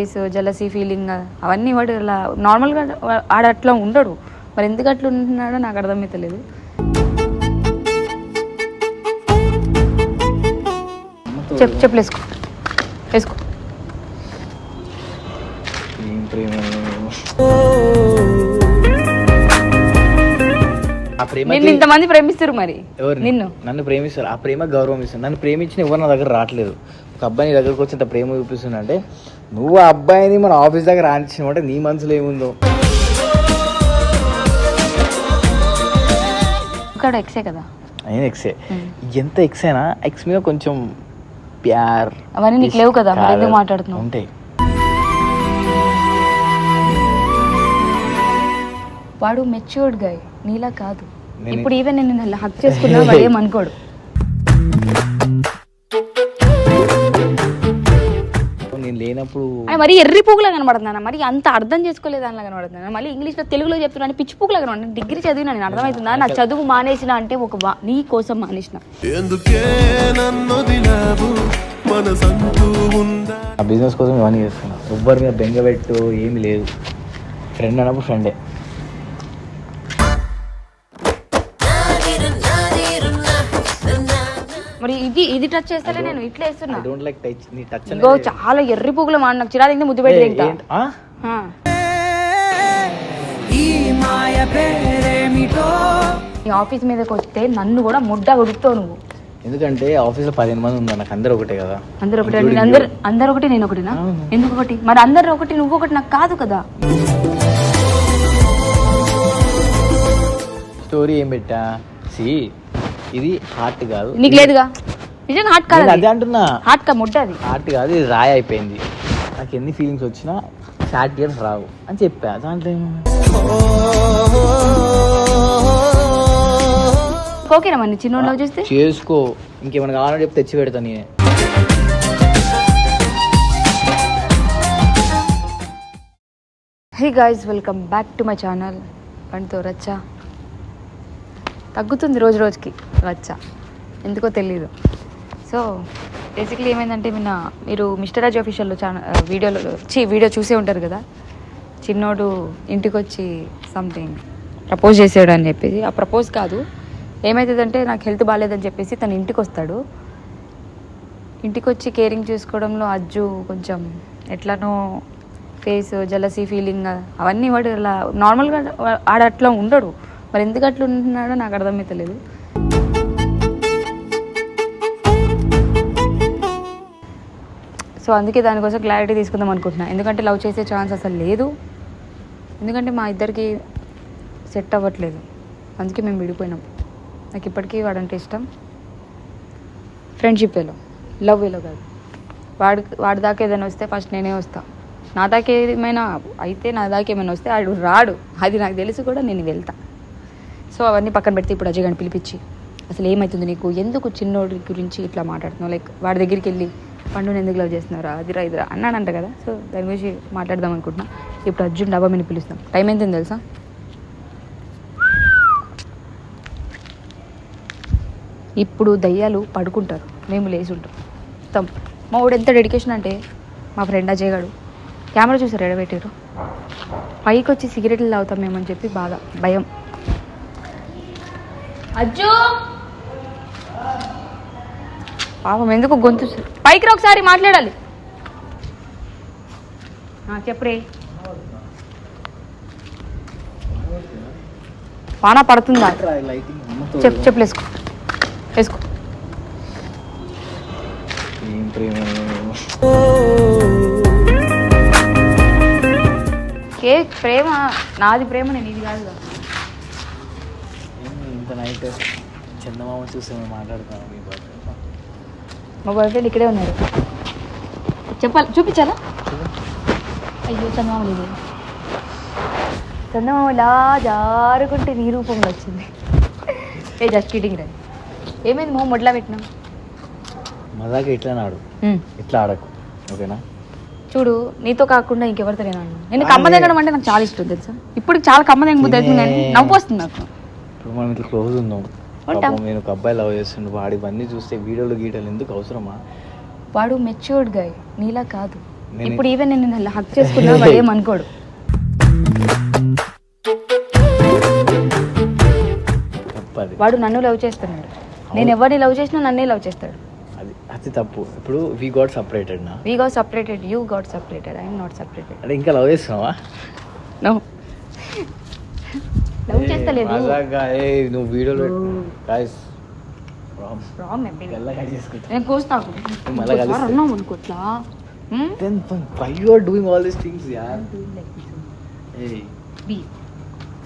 Face jealousy feeling అవన్నీ వాడు ఇలా నార్మల్గా ఆడ అట్లా ఉండడు. మరి ఎందుకు అట్లా ఉంటున్నాడో నాకు అర్థమవుతలేదు చెప్పు చెప్పు వేసుకో. వేసుకో. నిన్ను ఇంతమంది ప్రేమిస్తారు మరి. ఎవరు నిన్ను. నన్ను ప్రేమిస్తారు. ఆ ప్రేమ గౌరవం ఇస్తారు నన్ను ప్రేమించిన ఎవరు నా దగ్గర రావట్లేదు. ఒక అబ్బాయి నీ దగ్గరకు వచ్చి ఇంత ప్రేమ చూపిస్తున్నా అంటే నువ్వు ఆ అబ్బాయిని మన ఆఫీస్ దగ్గర అంటే నీ మనసులో ఏముందో? ఇక్కడ ఎక్సే కదా? అయినా ఎక్సే ఎంత ఎక్స్ అయినా ఎక్స్ మీద కొంచెం ప్యార్ అవన్నీ నీకు లేవు కదా మరి ఎందుకు మాట్లాడుతున్నావు? ఉంటాయి. వాడు మెచ్యూర్డ్ గాయ్ నీలా కాదు. ఇప్పుడు ఈవెన్ నేను హక్ చేసుకున్నా వాడు ఏమనుకోడు. నేను లేనప్పుడు అని మరి ఎర్రి పూకులా కనబడుతున్నాను మరి అంత అర్థం చేసుకోలేదు దానిలా కనబడుతున్నాను మళ్ళీ ఇంగ్లీష్లో తెలుగులో చెప్తున్నాను పిచ్చి పూకులా కనబడుతున్నాను డిగ్రీ చదివినా నేను అర్థమవుతుందా? నా చదువు మానేసిన అంటే ఒక నీ కోసం మానేసిన. ఎందుకే ఆ బిజినెస్ కోసం ఇవన్నీ చేస్తున్నా. ఎవ్వరి మీద బెంగ పెట్టు ఏమి లేదు. ఫ్రెండ్ అన్నప్పుడు ఫ్రెండే ఇది ఇది టచ్ చేస్తలే నేను ఇట్లా వేస్తున్నా. ఐ డోంట్ లైక్ టచ్ నీ టచ్ ఇగో చాలా ఎర్రి పూకులు మా నాకు చిరాకు ముద్దు పెట్టి తింటా. ఆ. నీ ఆఫీస్ మీదకి వస్తే నన్ను కూడా ముడ్డ ఉడుకుతావు నువ్వు. ఎందుకంటే ఆఫీస్లో పదిహేను మంది ఉన్నారు నాకు అందరూ ఒకటే కదా. అందరు ఒకటి అందరు అందరు ఒకటి నేను ఒకటినా? అవును. ఎందుకు ఒకటి? మరి అందరు ఒకటి నువ్వు ఒకటి నాకు కాదు కదా. స్టోరీ ఏం పెట్టా? సి ఇది హార్ట్ కాదు. నీకు లేదుగా? నిజంగా హార్ట్ కాదు అది. అంటున్నా. హార్ట్ కా ముడ్డ అది. హార్ట్ కాదు ఇది రాయి అయిపోయింది. నాకు ఎన్ని ఫీలింగ్స్ వచ్చినా సాడ్ టీయర్స్ రావు అని చెప్పా. దాంట్లో? ఓకేనా మరి చిన్నోళ్ళు చూస్తే? చేసుకో. ఇంకేమైనా కావాలంటే చెప్పి తెచ్చి పెడతా నేనే. Hey guys welcome back to my channel పండుతో రచ్చ. తగ్గుతుంది రోజు రోజుకి రచ్చ. ఎందుకో తెలీదు. సో బేసిక్లీ ఏమైందంటే నిన్న మీరు మిస్టర్ రాజ్ అఫీషియల్లో ఛానల్ వీడియోలో చీ వీడియో చూసే ఉంటారు కదా? చిన్నోడు ఇంటికి వచ్చి సంథింగ్ ప్రపోజ్ చేసాడు అని చెప్పేసి ఆ ప్రపోజ్ కాదు. ఏమవుతుందంటే నాకు హెల్త్ బాగాలేదని చెప్పేసి తను ఇంటికి వస్తాడు ఇంటికి వచ్చి కేరింగ్ చూసుకోవడంలో అజ్జు కొంచెం ఎట్లానో ఫేస్ జలసీ ఫీలింగ్ అవన్నీ వాడు ఇలా నార్మల్గా ఆడ అట్లా ఉండడు. మరి ఎందుకు అట్లా ఉంటున్నాడో నాకు అర్థమవుతలేదు సో అందుకే దానికోసం క్లారిటీ తీసుకుందాం అనుకుంటున్నాను ఎందుకంటే లవ్ చేసే ఛాన్స్ అసలు లేదు. ఎందుకంటే మా ఇద్దరికి సెట్ అవ్వట్లేదు. అందుకే మేము విడిపోయినాం. నాకు ఇప్పటికీ వాడంటే ఇష్టం. ఫ్రెండ్షిప్ వేలో లవ్ వేలో కాదు. వాడి వాడి దాకా ఏదైనా వస్తే ఫస్ట్ నేనే వస్తా. నా దాకా ఏమైనా అయితే నా దాకా ఏమైనా వస్తే ఆడు రాడు. అది నాకు తెలిసి కూడా నేను వెళ్తా. సో అవన్నీ పక్కన పెడితే ఇప్పుడు అజయ్ గారిని పిలిపించి అసలు ఏమవుతుంది నీకు? ఎందుకు చిన్నోడి గురించి ఇట్లా మాట్లాడుతున్నావు? లైక్ వాడి దగ్గరికి వెళ్ళి పండుని ఎందుకు లవ్ చేస్తున్నారా? అదిరా ఇదిరా అన్నాడంట కదా. సో దాని గురించి మాట్లాడదాం అనుకుంటున్నా. ఇప్పుడు అర్జున్ డాబా మీద పిలుస్తాం. టైం ఎంత తెలుసా? ఇప్పుడు దయ్యాలు పడుకుంటారు. మేము లేచి ఉంటాం. మొత్తం మా వాడు ఎంత డెడికేషన్ అంటే మా ఫ్రెండ్ అజయ్ గారు కెమెరా చూసారు? ఎడబెట్టారు పైకి వచ్చి సిగరెట్లు తాగుతాం మేమని చెప్పి బాధ భయం. అర్జున్! పాపం ఎందుకు గొంతు పైకి ఒకసారి మాట్లాడాలి. చెప్పరే. వాన పడుతుందా? చెప్పు చెప్పు వేసుకో వేసుకో ప్రేమ ఏ ప్రేమ నాది ప్రేమ నేను ఇది కాదు ఇంత నైట్ చందమామ చూసి మాట్లాడుతున్నాను మీ బాయ్ ఫ్రెండ్ ఇక్కడే ఉన్నాడు. చెప్పాలి చూపించాలా? అయ్యో చందమామ ఇది చందమామ ఇలా జారుకుంటే నీ రూపంలో వచ్చింది. ఏ జస్ట్ కిటింగ్ రా. ఏమైంది మొహం మొదలా పెట్టినాం ఇట్లా నాడు ఇట్లా ఆడకు. ఓకేనా? చూడు నీతో కాకుండా ఇంకెవరితో నేను. నేను కమ్మ దగ్గడం అంటే నాకు చాలా ఇష్టం తెలుసా? ఇప్పుడు చాలా కమ్మ దగ్గర అవుతుంది నవ్వు వస్తుంది నాకు. ఇప్పుడు మనం ఇట్లా క్లోజ్ ఉన్నాం. పాపం నేను ఒక అబ్బాయి లవ్ చేస్తుండు. వాడు ఇవన్నీ చూస్తే వీడియోలు గీటలు ఎందుకు అవసరమా? వాడు మెచ్యూర్డ్ గాయ్ నీలా కాదు. ఇప్పుడు ఈవెన్ నేను హక్ చేసుకున్నా వాడు ఏమనుకోడు. వాడు నన్ను లవ్ చేస్తున్నాడు. నేను ఎవరిని లవ్ చేసినా నన్నే లవ్ చేస్తాడు. అది అది తప్పు. ఇప్పుడు వీ గాట్ సపరేటెడ్ నా? We got separated you got separated I'm not separated అంటే ఇంకా లవ్ చేస్తున్నావా? నో లవ్ చేస్తలేదు. నువ్వు వీడియోలో గాయస్ నేను కోస్తాకు. అన్నాం అనుకోట్లా? Then why you are doing all these things యార్ ఏయ్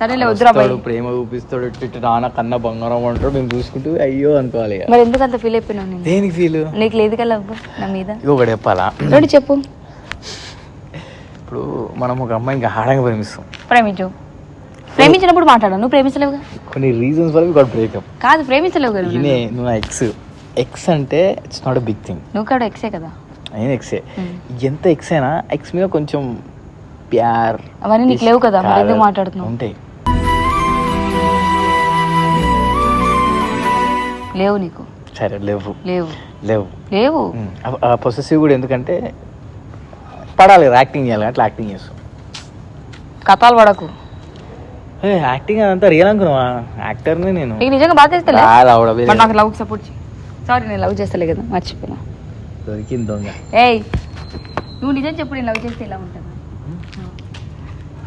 సరేలే వద్దురా వస్తాడు, ప్రేమ చూపిస్తాడు నాన్న కన్న బంగారం అంటాడు మేము చూసుకుంటూ అయ్యో అనుకోవాలి. మరి ఎందుకు అంత ఫీల్ అయిపోయినావు నేను దేనికి ఫీల్ నీకు లేదు కదా లవ్ నా మీద? ఒకటి చెప్పాలా? రెండు చెప్పు. ఇప్పుడు మనం ఒక అమ్మాయిని ఆడంగా ప్రేమిస్తాం. ప్రేమించు. ప్రేమించినప్పుడు మాట్లాడు నువ్వు ప్రేమించలేవుగా? కొన్ని రీజన్స్ వల్ల గాట్ బ్రేకప్ కాదు ప్రేమించలేవు కదా ఈయనే నువ్వు నా ఎక్స్ ఎక్స్ అంటే it's not a big thing నువ్వు కూడా ఎక్సే కదా? అయినా ఎక్సే Hmm. ఎంత ఎక్స్ అయినా ఎక్స్ మీద కొంచెం ప్యార్ అవన్నీ నీకు లేవు కదా మరి ఎందుకు మాట్లాడుతున్నావు? ఉంటాయి. లేవు నీకు? సరే లేవు. లేవు. లేవు. లేవు? పొసెసివ్ కూడా ఎందుకంటే పడాలి యాక్టింగ్ చేయాలి అట్లా యాక్టింగ్ చేస్తాం. కథాలు పడకు. యాక్టింగ్ అదంతా రియల్ అనుకున్నావా? యాక్టర్ని నేను. నీకు నిజంగా బాధ చేస్తలే. మరి నాకు లవ్ సపోర్ట్ చేయి సారీ నేను లవ్ చేస్తలే కదా మర్చిపోయినా. దొరికింది దొంగ. ఏయ్ నువ్వు నిజం చెప్పు నేను లవ్ చేస్తే ఇలా ఉంటుంది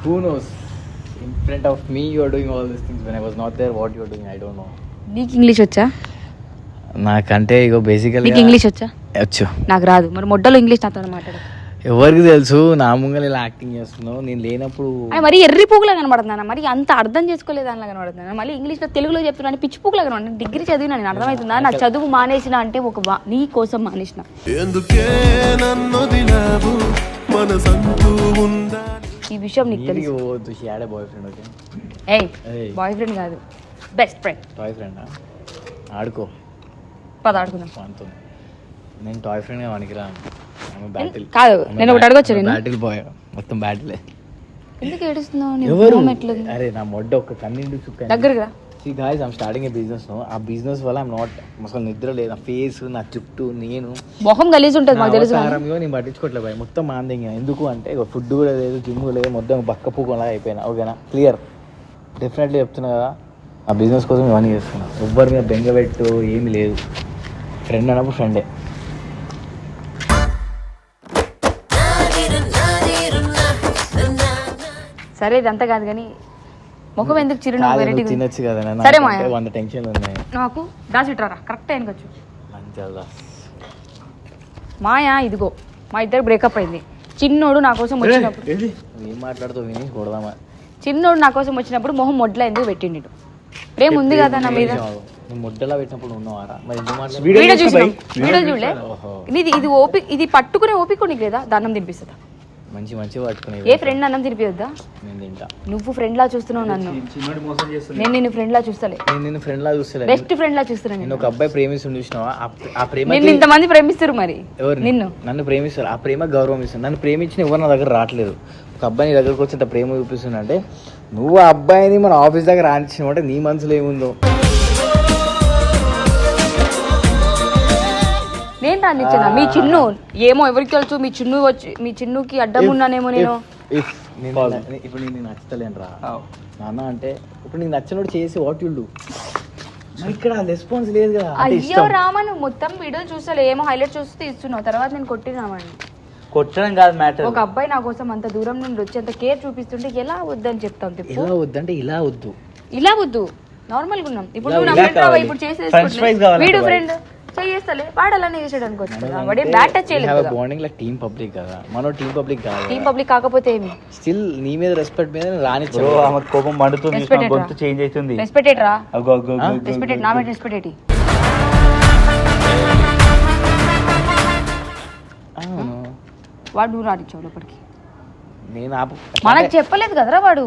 who knows in front of me you are doing all this things when I was not there what you are doing I don't know నీకు ఇంగ్లీష్ వచ్చా? నాకంటే ఇగో బేసికల్ నీకు ఇంగ్లీష్ వచ్చా? వచ్చు. నాకు రాదు. మరి మొడ్డలో ఇంగ్లీష్ నాతో మాట్లాడు. ఎవరికి తెలుసు? నా ముంగల ఇలా యాక్టింగ్ చేస్తున్నావు నేను లేనప్పుడు మరి ఎర్రి పూగులా కనబడుతున్నాను మరి అంత అర్థం చేసుకోలేదు దానిలా కనబడుతున్నాను మళ్ళీ ఇంగ్లీష్లో తెలుగులో చెప్తున్నాను పిచ్చి పూగులా కనబడుతున్నాను డిగ్రీ చదివినా నేను అర్థమవుతుందా? నా చదువు మానేసిన అంటే ఒక నీ కోసం మానేసిన. ఎందుకే ఈ విషయం నీకు తెలుసు. బాయ్ ఫ్రెండ్ ఓకే ఏయ్ ఏయ్. బాయ్ ఫ్రెండ్ కాదు. బెస్ట్ ఫ్రెండ్ టాయ్ ఫ్రెండా ఆడుకో. పద ఆడుకుందాం. నేను టాయ్ ఫ్రెండ్గా పనికిరాను కాదు నేను ఒకటి అడగొచ్చు బ్యాటిల్ బాయ్ మొత్తం బ్యాటిలే ఎందుకు ఏడుస్తున్నావు? అరే నా మొడ్డ ఒక కన్నిండి చుక్క దగ్గరకు రా. See guys I'm starting a business ఆ బిజినెస్ వల్ల ఐమ్ నాట్ అసలు నిద్ర లేదు. నా ఫేస్ నా చుట్టూ నేను. మొహం గలీజ్ ఉంటుంది మాకు తెలుసు. అవతారంలో నేను పట్టించుకోవట్లేదు భయ మొత్తం మాందింగ్ ఎందుకు అంటే ఫుడ్ కూడా లేదు జిమ్ లేదు మొత్తం బక్క పూకోలా అయిపోయినా. ఓకేనా? క్లియర్ డెఫినెట్లీ చెప్తున్నా కదా ఆ బిజినెస్ కోసం ఇవన్నీ చేస్తున్నా. ఎవ్వరి మీద బెంగపెట్టు ఏమీ లేదు. ఫ్రెండ్ అన్నప్పుడు ఫ్రెండే సరే ఇదంతా కాదు కానీ ముఖం ఎందుకు చిరునవ్వు వెరైటీ తినొచ్చు కదా. సరే మాయా. వంద టెన్షన్లు ఉన్నాయి. నాకు దాచిట్రారా కరెక్ట్ మాయా ఇదిగో. మా ఇద్దరు బ్రేకప్ అయింది. చిన్నోడు నా కోసం వచ్చినప్పుడు ఏం మాట్లాడుతావు విని కొడదామా చిన్నోడు నా కోసం వచ్చినప్పుడు మొహం మొడ్ల ఎందుకు పెట్టిండు ప్రేమ ఉంది కదా నా మీద? ముద్దలా పెట్టినప్పుడు ఉన్నావారా? వీడియో చూసినాం? వీడియో చూడలే. ఇది ఇది ఓపిక ఇది పట్టుకునే ఓపిక నీకు లేదా? దాన్నం తినిపిస్తుందా మంచి మంచి పట్టుకునే ఏ ఫ్రెండ్ అన్నం తినిపియొద్దా? నేను తింటా. నువ్వు ఫ్రెండ్ లా చూస్తున్నావు నన్ను. నేను నిన్ను ఫ్రెండ్ లా చూస్తలే. నేను నిన్ను ఫ్రెండ్ లా చూస్తలే. బెస్ట్ ఫ్రెండ్ లా చూస్తున్నా నేను ఒక అబ్బాయి ప్రేమిస్తుండు చూసినావా? ఆ- ప్రేమ నిన్ను ఇంతమంది ప్రేమిస్తారు మరి. ఎవరు నిన్ను. నన్ను ప్రేమిస్తారు. ఆ ప్రేమ గౌరవం ఇస్తుంది నన్ను ప్రేమించిన ఎవరు నా దగ్గర రావట్లేదు. ఒక అబ్బాయి నీ దగ్గరకు వచ్చి ప్రేమ చూపిస్తుంది అంటే నువ్వు ఆ అబ్బాయిని మన ఆఫీస్ దగ్గర రానిచ్చిన అంటే నీ మనసులో ఏముందో? నేను రానిచ్చాను మీ చిన్ను? ఏమో ఎవరికి తెలుసు మీ చిన్ను వచ్చి మీ చిన్నుకి అడ్డం ఉన్నానేమో నేను. ఇప్పుడు నేను నచ్చుతలేను రా నాన్న అంటే ఇప్పుడు నీకు నచ్చినోడు చేసి వాట్ యుల్ డూ మరి ఇక్కడ రెస్పాన్స్ లేదు కదా. అయ్యో రామా నువ్వు మొత్తం వీడియో చూస్తలే. ఏమో హైలైట్ చూస్తూ ఇస్తున్నావు తర్వాత నేను కొట్టినామని కొట్టడం కాదు మ్యాటర్ ఒక అబ్బాయి నా కోసం అంత దూరం నుండి వచ్చి అంత కేర్ చూపిస్తుంటే ఎలా వద్దని చెప్తాం ఇలా వద్దంటే ఇలా వద్దు. ఇలా వద్దు. నార్మల్గా ఉన్నాం ఇప్పుడు నువ్వు నా ఫ్రెండ్. ఇప్పుడు కావాలంటే వీడు వాడు. ఫ్రెండ్ చేయేస్తలే వాడు అలానే చేసాడు అనుకోవచ్చు వాడే బ్యాట్ టచ్ చేయలేదు కదా. బాండింగ్ లైక్ టీమ్ పబ్లిక్ కదా. మనం టీమ్ పబ్లిక్ కాదు టీం పబ్లిక్ కాకపోతే ఏమి? స్టిల్ నీ మీద రెస్పెక్ట్ మీద ఆమె కోపం మండుతుంది. గొంతు చేంజ్ అవుతుంది. రెస్పెక్టెడ్ రా రెస్పెక్టెడ్ నా మీద రెస్పెక్టెడ్. వాడు నువ్వు రానిచ్చావు లోపలికి. నేను ఆపు మనకు చెప్పలేదు కదరా వాడు.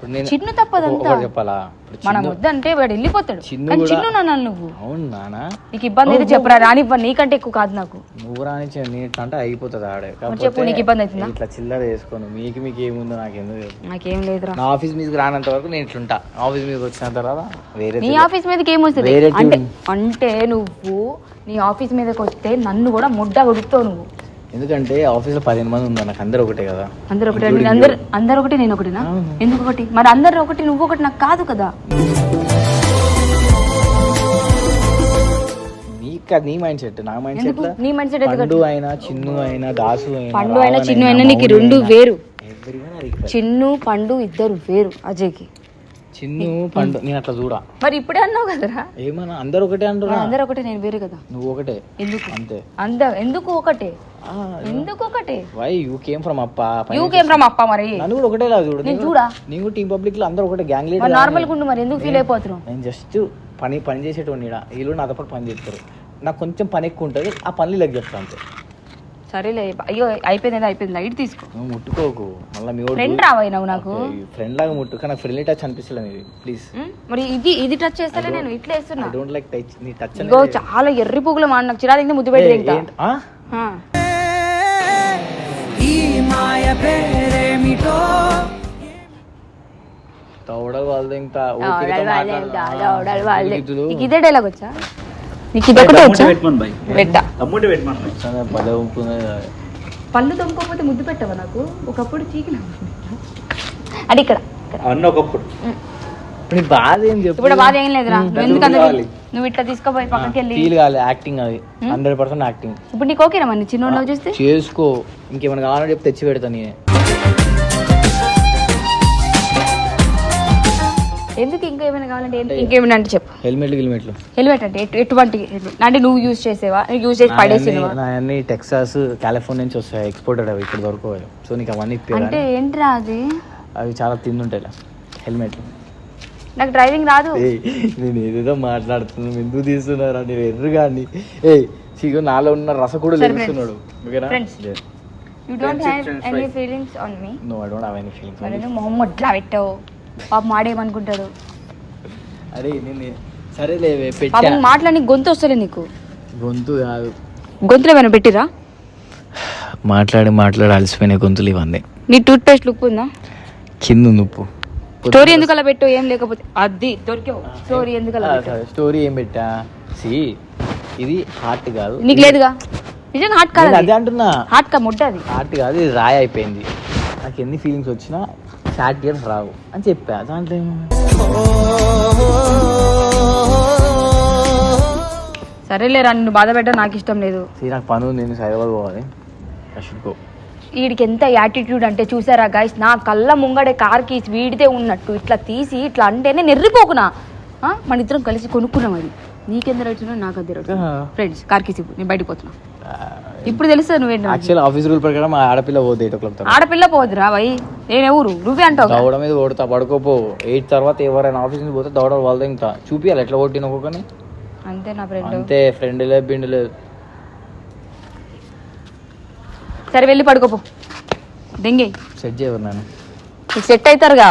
ఇప్పుడు నేను చిన్ను తప్పదంతా. ఒకటి చెప్పాలా? ఇప్పుడు మనం చిన్ను- వద్దంటే వాడు వెళ్ళిపోతాడు. చిన్ను కానీ కూడా- చిన్ను నన్ను నువ్వు. అవును నానా. నీకు ఇబ్బంది అయితే చెప్పరా రానివ్వను నీకంటే ఎక్కువ కాదు నాకు. నువ్వు రానిచ్చి నేను ఇట్లా అంటే అయిపోతుంది ఆడే. చెప్పు, నీకు ఇబ్బంది అవుతుందా? ఇట్లా చిల్లర వేసుకోను. మీకు మీకు ఏముందో నాకు ఎందుకు తెలుసు. నాకేం లేదురా. నా ఆఫీస్ మీదకి రానంత వరకు నేను ఇట్లుంటా. ఆఫీస్ మీదకి వచ్చిన తర్వాత వేరే నీ. ఆఫీస్ మీదకి ఏమొస్తుంది? వేరే అంటే. అంటే నువ్వు నీ ఆఫీస్ మీదకి వస్తే నన్ను కూడా ముడ్డ ఉడుకుతావు నువ్వు. ఎందుకంటే ఆఫీస్లో పదిహేను మంది ఉన్నారు నాకు అందరూ ఒకటే కదా అందరు ఒకటి అందరు. అందరు ఒకటి నేను ఒకటినా. ఎందుకు ఒకటి మరి అందరు ఒకటి నువ్వు ఒకటి నాకు కాదు కదా నీ కా- నీ మైండ్ సెట్ నా మైండ్ సెట్ ఎందుకు? నీ mindset ఎందుకు పండు అయినా చిన్ను అయినా దాసు అయినా పండు అయినా చిన్ను అయినా, నీకు రెండు వేరు. చిన్ను పండు ఇద్దరు వేరు అజయ్కి చిన్ను పండు నేను అట్లా చూడా. మరి ఇప్పుడే అన్నావు కదరా? ఏమన్నా అందరు ఒకటే అంటున్నా. అందరు ఒకటే నేను వేరు కదా. నువ్వు ఒకటే. ఎందుకు? అంతే. అంద ఎందుకు ఒకటే? ఎందుకు ఒకటే? వై యూ కేమ్ ఫ్రమ్ అప్ప? యూ కేమ్ ఫ్రమ్ అప్ప మరి? నన్ను కూడా ఒకటే లేదు చూడు. నేను చూడా? నేను టీం పబ్లిక్లో అందరూ ఒకటే గ్యాంగ్ లీడర్ నార్మల్ గుండు మరి ఎందుకు ఫీల్ అయిపోతున్నావు నేను జస్ట్ పని పని చేసేటోని. వీళ్ళు నాతో పాటు పని చేస్తారు. నాకు కొంచెం పని ఎక్కువ ఉంటుంది ఆ పనులు లెక్క చెప్తా అంతే. సరేలే అయ్యో అయిపోయింది అయిపోయింది లైట్ తీసుకో. ముట్టుకోకు మళ్ళీ మీ ఫ్రెండ్ రావాయి నువ్వు నాకు? ఫ్రెండ్ లాగా ముట్టుకు నాకు ఫ్రెండ్లీ టచ్ అనిపిస్తలేదు ఇది ప్లీజ్? మరి ఇది ఇది టచ్ చేస్తేనే నేను ఇట్లా వేస్తున్నా. డోంట్ లైక్ టచ్ నీ టచ్ ఇగో చాలా ఎర్రి పువ్వులు మా నాకు చిరా తింటే ముద్దు పెట్టి తింటా ఆ. తవడలు వాళ్ళది ఇంకా వాళ్ళే, ఇదే డైలాగ్ వచ్చా? నీకు వచ్చా? పెట్టా. పళ్ళు తొమ్ముకోకపోతే ముద్దు పెట్టవా నాకు? ఒకప్పుడు చీకిన అది ఇక్కడ. అన్న ఒకప్పుడు. నీ బాధ ఏం చెప్పు? ఇప్పుడు బాధ ఏం లేదురా. నువ్వు ఎందుకు. నువ్వు ఇట్లా తీసుకుపోయి పక్కకి వెళ్ళి ఫీల్ కావాలి యాక్టింగ్ అది. హండ్రెడ్ పర్సెంట్ యాక్టింగ్ ఇప్పుడు నీకు ఓకేనా మరి? చిన్న చూస్తే? చేసుకో. ఇంకేమైనా కావాలంటే చెప్తే తెచ్చి పెడతా నేనే. ఎందుకు ఇంకా ఏమైనా కావాలంటే ఏంటి? ఇంకేమైనా అంటే చెప్పు. హెల్మెట్లు గిల్మెట్లు. హెల్మెట్ అంటే ఎటు- ఎటువంటి? అంటే నువ్వు యూజ్ చేసేవా? యూజ్ చేసి పడేసినవా నా అన్ని టెక్సాస్ కాలిఫోర్నియా నుంచి వస్తాయి. ఎక్స్పోర్టెడ్ అవి ఇక్కడ దొరకవు సో నీకు అవన్నీ అంటే ఏంట్రా అది? అవి చాలా తిందుంటాయి హెల్మెట్లు నాకు డ్రైవింగ్ రాదు. నేను ఏదేదో మాట్లాడుతున్నాను. ఎందుకు తీస్తున్నారా నేను ఎర్రుగా అండి ఏ చీగు నాలో ఉన్న రస కూడా లేస్తున్నాడు ఓకేనా. You don't have any feelings on me no I don't have any feelings మరి నువ్వు మొహమ్మద్ ఇట్లా పెట్టావు. పాప మాడేమనుకుంటాడు అరే నేను సరేలేవే పెట్టా. పాపం మాట్లాడి గొంతు వస్తలే నీకు. గొంతు కాదు. గొంతులో ఏమైనా పెట్టిరా మాట్లాడి మాట్లాడి అలసిపోయిన గొంతులు ఇవన్నీ. నీ టూత్ పేస్ట్ లుక్ ఉందా? కింద ఉంది ఉప్పు స్టోరీ ఎందుకు అలా పెట్టావు ఏం లేకపోతే. అది దొరికావు స్టోరీ ఎందుకు అలా పెట్టావు స్టోరీ ఏం పెట్టా? సి ఇది హార్ట్ కాదు. నీకు లేదుగా? నిజంగా హార్ట్ కాదు అదే అంటున్నా. హార్ట్ కా ముడ్డ అది హార్ట్ కాదు ఇది రాయి అయిపోయింది. నాకు ఎన్ని ఫీలింగ్స్ వచ్చినా సాడ్ ఇయర్స్ రావు. అని చెప్పా. దాంట్లో ఏముంది? సరేలేరా నిన్ను బాధ పెట్ట నాకు ఇష్టం లేదు. నాకు పని నేను సైబర్ పోవాలి. వీడికి ఎంత యాటిట్యూడ్ అంటే చూసారా గైస్ నా కళ్ళ ముంగడే కార్ కీస్ వీడితే ఉన్నట్టు. ఇట్లా తీసి ఇట్లా అంటేనే నెర్రిపోకునా? మన ఇద్దరం కలిసి కొనుక్కున్నాం అది. రైట్స్ ఉన్నా నాకు అదే రైట్స్ ఫ్రెండ్స్ కార్ కీస్ ఇవ్వు. నేను బయటకు పోతున్నా. ఇప్పుడు తెలుస్తుంది నువ్వేంటి. యాక్చువల్ ఆఫీస్ రూల్ ప్రకారం మా ఆడపిల్ల పోతే ఎయిట్ ఓ క్లాక్ ఆడపిల్ల పోదురా భయ్ నేను ఎవరు నువ్వే అంటావు దౌడ మీద కొడతా పడుకోపో. ఎయిట్ తర్వాత ఎవరైనా ఆఫీస్ నుంచి పోతే దౌడ వాళ్ళతో ఇంకా. చూపియాలి ఎట్లా కొట్టిన ఒక్కొక్కని అంతే నా ఫ్రెండ్. అంతే ఫ్రెండ్ లేదు బిండు లేదు. సరే వెళ్ళి పడుకోపో. దెంగే. సెట్ చేయరు నేను సెట్ అవుతారుగా.